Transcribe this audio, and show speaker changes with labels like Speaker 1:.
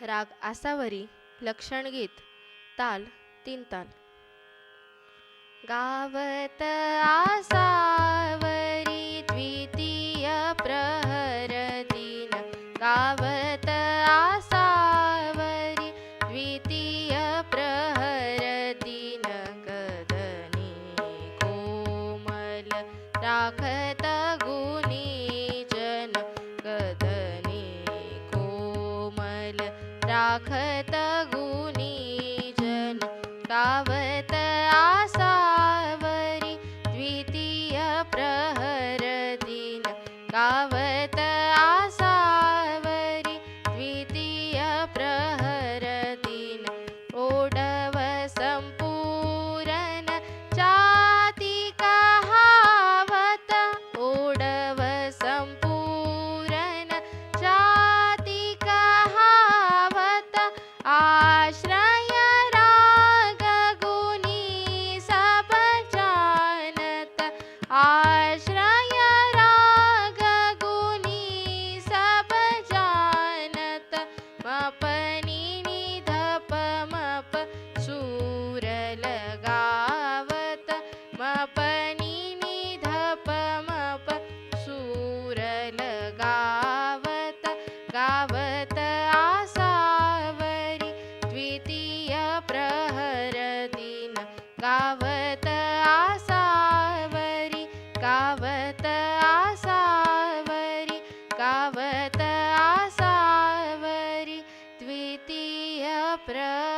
Speaker 1: राग आसावरी लक्षणगीत ताल तीन ताल गावत आसावरी द्वितीय प्रहर दिन. गावत आसावरी द्वितीय प्रहर दिन. कदनी कोमल राखत राखत गुणी जन गावत आसावरी द्वितीय प्रहर दिन गावत य रा गुनि स जन निधपमप सूरल गावत मपनि नि धमप सूरल गावत गावत आसाव pra